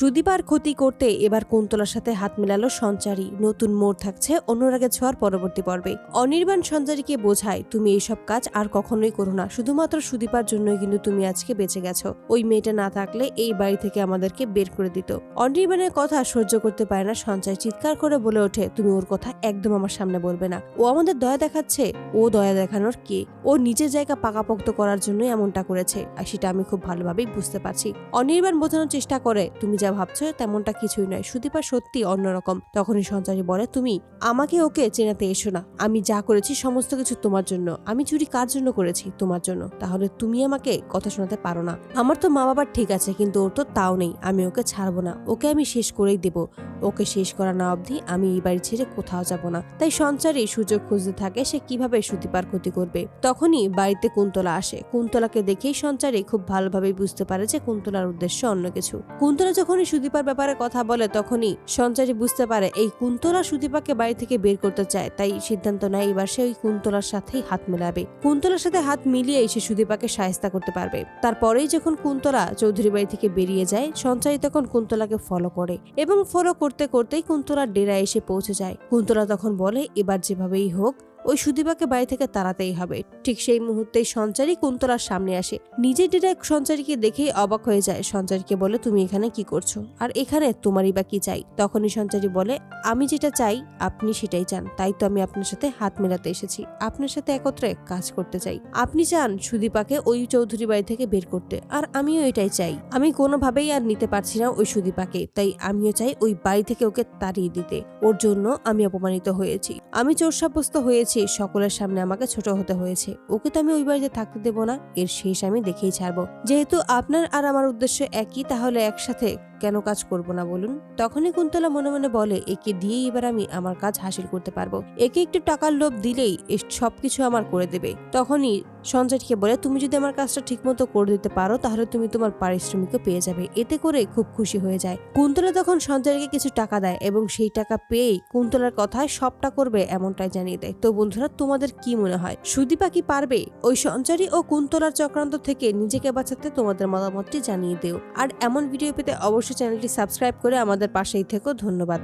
সুদীপার ক্ষতি করতে এবার কুন্তলার সাথে হাত মেলালো সঞ্চারী। নতুন মোড় থাকছে অনুরাগে ছোঁয়ার পরবর্তী পর্বে। অনির্বাণ সঞ্চারীকে বোঝায়, তুমি এইসব কাজ আর কখনোই করো না। শুধুমাত্র সুদীপার জন্যই কিন্তু তুমি আজকে বেঁচে গেছো। ওই মেয়েটা না থাকলে এই বাড়ি থেকে আমাদেরকে বের করে দিত। অনির্বাণের কথা সহ্য করতে পারে না সঞ্চয় চিৎকার করে বলে ওঠে, তুমি ওর কথা একদম আমার সামনে বলবে না। ও আমাদের দয়া দেখাচ্ছে। ও দয়া দেখানোর কে? ও নিজের জায়গা পাকাপোক্ত করার জন্যই এমনটা করেছে। আর সেটা আমি খুব ভালোভাবেই বুঝতে পারছি। অনির্বাণ বোঝানোর চেষ্টা করে, তুমি যা ভাবছ তেমনটা কিছুই নয়। সুদীপা সত্যি অন্যরকম। তখনই সঞ্চারী বলে, তুমি আমাকে ওকে চেনাতে এসো না। আমি যা করেছি সমস্ত কিছু তোমার জন্য। আমি চুরি কার জন্য করেছি? তোমার জন্য। তাহলে তুমি আমাকে কথা শোনাতে পারো না। আমার তো মা বাবার ঠিক আছে, কিন্তু ওর তো তাও নেই। আমি ওকে ছাড়বো না। ওকে আমি শেষ করেই দেব। ওকে শেষ করা না অবধি আমি এই বাড়ি ছেড়ে কোথাও যাব না। তাই সঞ্চারী সুযোগ খুঁজতে থাকে সে কীভাবে সুদীপার ক্ষতি করবে। তখনই বাড়িতে কুন্তলা আসে। কুন্তলাকে দেখেই সঞ্চারী খুব ভালোভাবে বুঝতে পারে যে কুন্তলার উদ্দেশ্য অন্য কিছু। কুন্তলা যখনই সুদীপার ব্যাপারে কথা বলে, তখনই সঞ্চারী বুঝতে পারে এই কুন্তলা সুদীপাকে বাড়ি থেকে বের করতে চায়। তাই সিদ্ধান্ত নেয় এবার সে ওই কুন্তলার সাথেই হাত মেলাবে। কুন্তলার সাথে হাত মিলিয়েই সে সুদীপাকে সায়স্তা করতে পারবে। তারপরেই যখন কুন্তলা চৌধুরী বাড়ি থেকে বেরিয়ে যায়, সঞ্চারী তখন কুন্তলাকে ফলো করে এবং ফলো করতে করতেই কুন্তলার ডেরা এসে পৌঁছে যায়। কুন্তলা তখন বলে, এবার যেভাবেই হোক ওই সুদীপাকে বাড়ি থেকে তাড়াতেই হবে। ঠিক সেই মুহূর্তেই সঞ্চারী কুন্তলার সামনে আসে। নিজের ডেরায় সঞ্চারীকে দেখেই অবাক হয়ে যায়। সঞ্চারীকে বলে, তুমি এখানে কি করছ? আর এখানে তোমারই বা কি চাই? তখনই সঞ্চারী বলে, আমি যেটা চাই, আপনি সেটাই চান। তাই তো আমি আপনার সাথে হাত মেলাতে এসেছি। আপনার সাথে একত্রে কাজ করতে চাই। আপনি চান সুদীপাকে ওই চৌধুরী বাড়ি থেকে বের করতে। আর আমিও এটাই চাই। আমি কোনোভাবেই আর নিতে পারছি না ওই সুদীপাকে। তাই আমিও চাই ওই বাড়ি থেকে ওকে তাড়িয়ে দিতে। ওর জন্য আমি অপমানিত হয়েছি। আমি চোর সাব্যস্ত হয়েছি। সকলের সামনে আমাকে ছোট হতে হয়েছে। ওকে তো আমি ওই বাড়িতে থাকতে দেবো না। এর শেষ আমি দেখেই ছাড়বো। যেহেতু আপনার আর আমার উদ্দেশ্য একই, তাহলে একসাথে কেন কাজ করব না বলুন? তখনই কুন্তলা মনে মনে বলে, একে দিয়ে এবার আমি আমার কাজ হাসিল করতে পারব। একে একটু টাকার লোভ দিলেই সবকিছু আমার করে দেবে। তখনই সঞ্জয়কে বলে, তুমি যদি আমার কাজটা ঠিকমতো করে দিতে পারো, তাহলে তুমি তোমার পারিশ্রমিকও পেয়ে যাবে। এতে করে খুব খুশি হয়ে যায়। কুন্তলা তখন সঞ্জয়কে কিছু টাকা দেয় এবং সেই টাকা পেয়েই কুন্তলার কথায় সবটা করবে এমনটাই জানিয়ে দেয়। তো বন্ধুরা, তোমাদের কি মনে হয়? সুদীপা কি পারবে? ওই সঞ্চারী ও কুন্তলার চক্রান্ত থেকে নিজেকে বাঁচাতে তোমাদের মতামতটি জানিয়ে দেও। আর এমন ভিডিও পেতে অবশ্যই চ্যানেলটি সাবস্ক্রাইব করে আমাদের পাশেই থেকো। ধন্যবাদ।